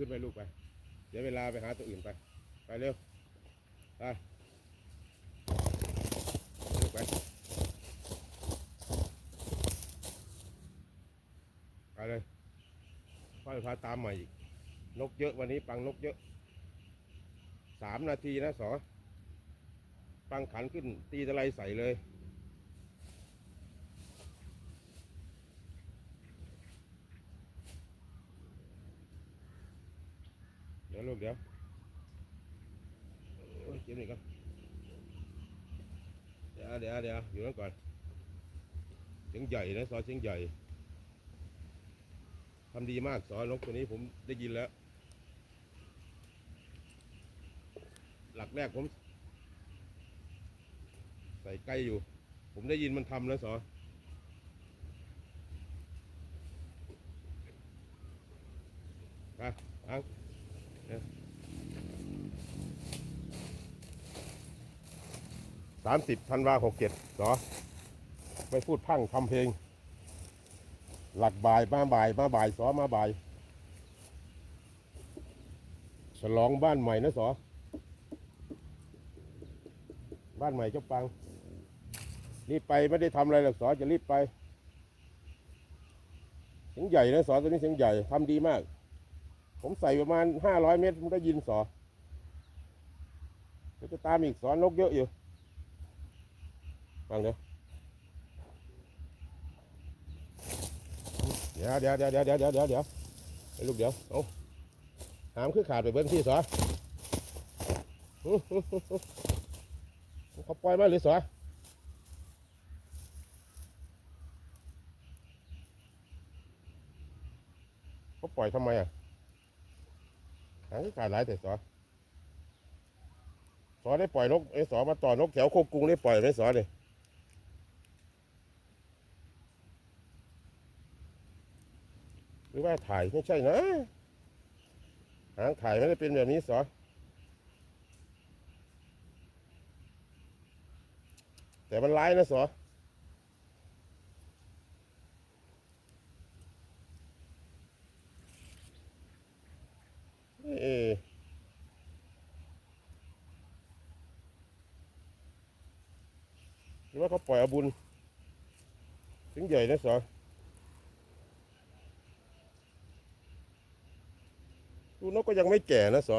ขึ้นไปลูกไป เดี๋ยวเวลาไปหาตัวอื่นไป ไปเร็ว ไปลูกไป ไปเลยพ่อจะพาตามใหม่อีก นกเยอะวันนี้ปังนกเยอะ สามนาทีนะสอปังขันขึ้นตีตะไลใส่เลย ดี๋ยวลูกเดี๋ยวโอ้ยเก็บนี่ก่อนเดี๋ยวเดี๋ยวเดี๋ยวอยู่นั่นก่อนเสียงใหญ่นะสอเสียงใหญ่ทำดีมากสอนกตัวนี้ผมได้ยินแล้ว หลักแรกผม ใส่ใกล้อยู่ ผมได้ยินมันทำแล้วสอปอัง สามสิบธันวาหกเจ็ดสอไม่พูดพังทำเพลง หลักบ่ายมาบ่ายมาบ่ายสอมาบ่าย ฉลองบ้านใหม่นะสอ บ้านใหม่เจ้าปัง รีบไปไม่ได้ทำอะไรหรอกสอจะรีบไป เสียงใหญ่นะสอตัวนี้เสียงใหญ่ทำดีมาก ผมใส่ประมาณห้าร้อยเมตรผมได้ยินสอเดี๋ยวจะตามอีกสอนนกเยอะอยู่ ฟังเดี๋ยวเดี๋ยวเดี๋ยวเดี๋ยวเดี๋ยวเดี๋ยวเดี๋ยวเดี๋ยวไอ้ลูกเดี๋ยวเอาหามคือขาดไปเบิ้ลที่สออื้อหือหือหือเขาปล่อยมาหรือสอเขาปล่อยทำไมอะหางคือขาดหลายแต่สอสอได้ปล่อยนกไอ้สอมาต่อนกแถวโคกรุงได้ปล่อยไหมสอเนี่ยาถ่ายไม่ใช่นะ หางถ่ายไม่ได้เป็นแบบนี้สอแต่มันร้ายนะสอเอหรือว่าเขาปล่อยอาบุญถึงใหญ่นะสอ ดูน กก็ยังไม่แก่นะสอ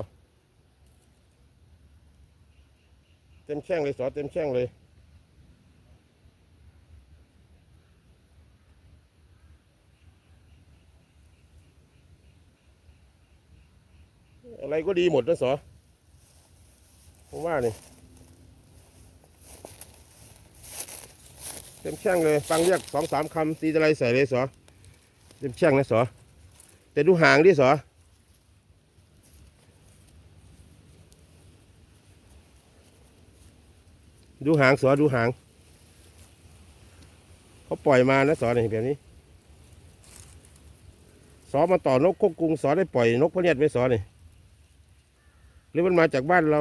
เต็มแช่งเลยสอเต็มแช่งเลย อะไรก็ดีหมดนะสอผมว่านี่เต็มแช่งเลยฟังเรียกสองสามคำตีอะไรใส่เลยสอเต็มแช่งนะสอแต่ดูหางดิสอ ดูหางสอดูหาง เขาปล่อยมานะสอเนี่ยแบบนี้ สอมาต่อนกควบกุงสอได้ปล่อยนกพเนียดไว้สอเนี่ยหรือมันมาจากบ้านเรา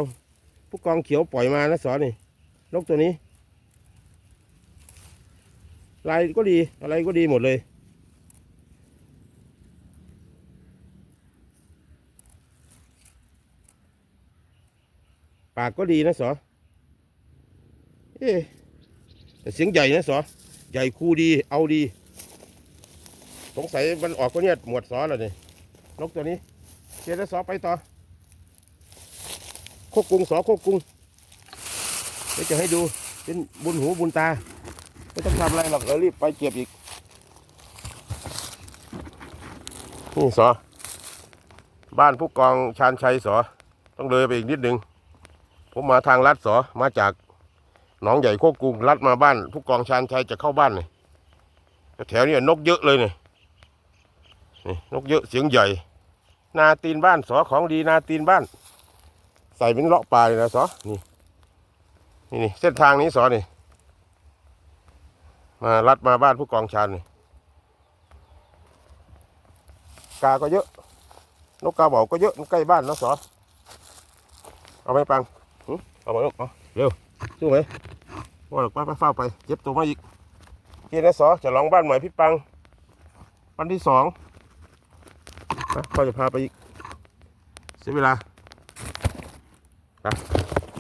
ผู้กองเขียวปล่อยมานะสอนี่นกตัวนี้ ลายก็ดีอะไรก็ดีหมดเลยปากก็ดีนะสอ เอ๊แต่เสียงใหญ่นะสอใหญ่คูดี เอาดี สงสัยมันออกก็เนี่ยหมวดสอแล้วนี่นกตัวนี้เชียร์สอไปต่อโคกกรุงสอโคกกรุงเดี๋ยวจะให้ดูเป็นบุญหูบุญตา ไม่ต้องทำอะไรหรอกเรารีบไปเก็บอีกนี่สอบ้านผู้กองชาญชัยสอต้องเลยไปอีกนิดนึง ผมมาทางลัดสอมาจาก หนองใหญ่โคกกรุงลัดมาบ้าน ผู้กองชาญชัยจะเข้าบ้านเลยแถวนี้นกเยอะเลยเนี่ยนี่นกเยอะเสียงใหญ่ นาตีนบ้านสอของดีนาตีนบ้าน ใส่เป็นเลาะปลาเลยนะสอนี่นี่นี่เส้นทางนี้สอนี่มาลัดมาบ้านผู้กองชาญนี่กาก็เยอะ นกกาบอกก็เยอะใกล้บ้านนะสอเอาไหมปังเอามาลูกเอาเร็ว สู้ไหมว่าหรอกป้าไปเฝ้าไป เจ็บตัวมาอีกเกียนะสอจะลองบ้านใหม่พี่ปัง วันที่สองนะพ่อจะพาไปอีก เสียเวลาไป